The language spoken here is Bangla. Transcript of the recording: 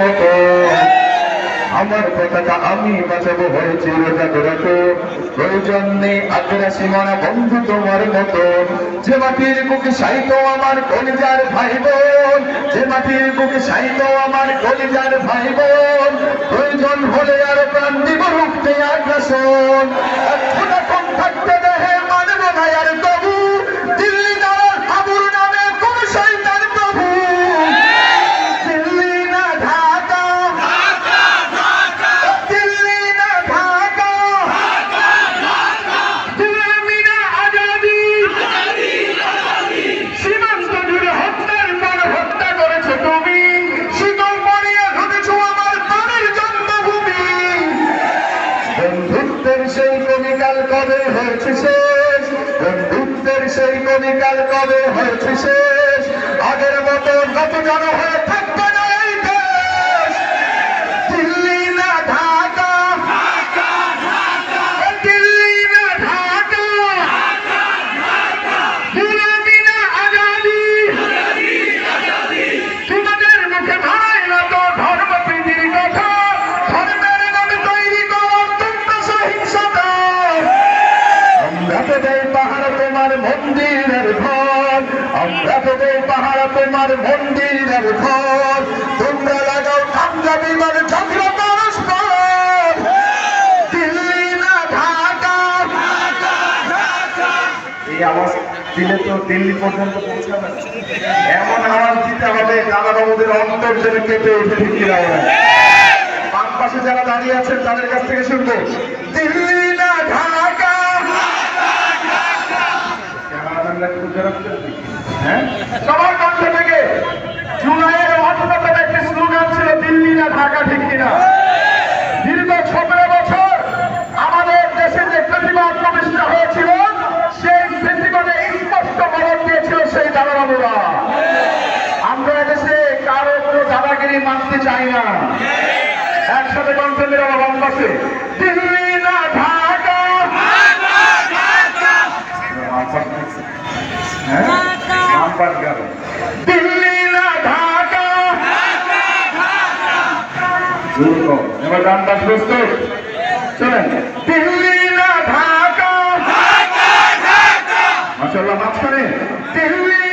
মতো আমার কথাটা আমি বাঁচাবো হয়েছে জাগ্রত প্রয়োজন নেই আগ্রা সীমানা বন্ধু তোমার মতো। যে মাটির বুকে সাইত আমার কলিজার ভাই বোন, যে মাটির বুকে সাইত আমার কলিজার ভাই বোন। কবে হয়েছে শেষ? বন্ধুত্বের সেই কবিকাল কবে হয়েছে শেষ? আগের মতো কত জন এমন আওয়াজ অন্তর যেন কেঁপে উঠে ঠিক বাম যারা দাঁড়িয়ে আছেন, তাদের কাছ থেকে শুনব। দিল্লি হ্যাঁ? সবার কণ্ঠ থেকে জুলাইয়ের অন্তত একটি স্লোগান ছিল, দিল্লি না ঢাকা ঠিক কিনা? দীর্ঘ সতেরো বছর আমাদের দেশে যে প্রতিবাদ প্রতিষ্ঠা হয়েছিল, সেই প্রতিবাদে স্পষ্ট মদত দিয়েছিল সেই দাদাবাবুরা। আমরা এদেশে কারও কোনো দাদাগিরি মানতে চাই না। একসাথে কণ্ঠের আমার বাম পাশে। দিল্লি না ঢাকা হ্যাঁ নাম্বার গেল দিল্লি না ঢাকা জোর গান বাজ প্রস্তুত। চলেন। দিল্লি না ঢাকা। মাসাল্লাহ মাঝখানে। দিল্লি